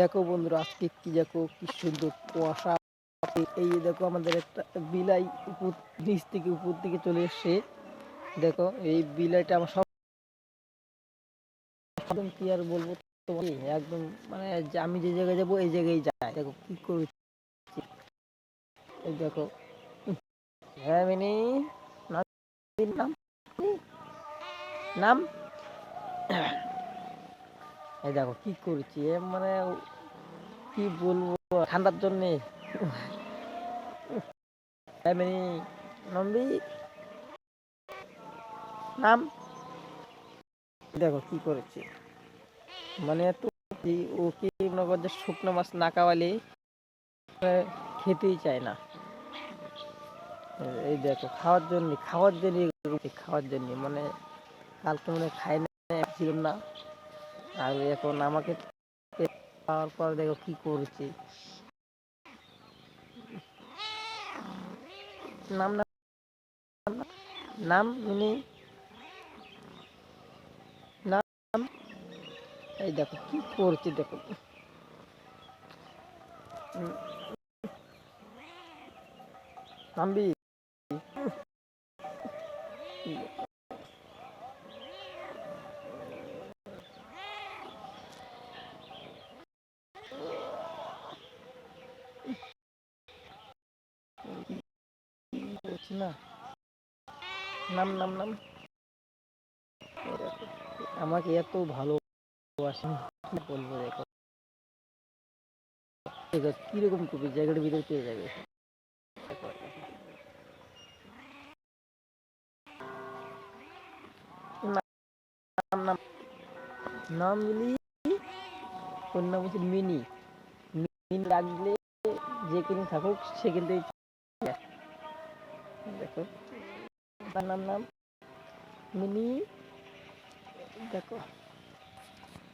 দেখো বন্ধুরা, আজকে কি দেখো, কি সুন্দর কুয়াশা। এই দেখো আমাদের একটা বিলাই উপর, নিচ থেকে উপর দিকে চলে এসছে। দেখো, এই বিলাইটা আমার সব একদম কি আর বলব তোমাকে? একদম মানে আমি যে জায়গায় যাব, এই জায়গায় যায় দেখো কি করছি। এই দেখো। হ্যাঁ নাম নাম? এই দেখো, কি করছি? মানে কি বলব? ঠান্ডার জন্যে। নাম। দেখো, কি করেছে? মানে এত কি ওকে মনে যে শুকনো মাছ না খাওয়ালে খেতেই চায় না। এই দেখো, খাওয়ার জন্য খাওয়ার জন্য খাওয়ার জন্য মানে কালকে মনে খাই না ছিলাম না। আর এখন আমাকে পাওয়ার পর দেখো কি করছে। নাম নাম মিনি। নাম এই দেখো কি করছে দেখো। নামবি করছি না। নাম নাম নাম। আমাকে এত ভালোবাসেন, কি বলব দেখো। কীরকম কবি, জায়গাটার ভিতরে পেয়ে যাবে নাম মিলি ওর নাম হচ্ছে মিনি। মিনি লাগলে যে কিনে থাকুক, সে কিন্তু দেখো নাম নাম মিনি দেখো।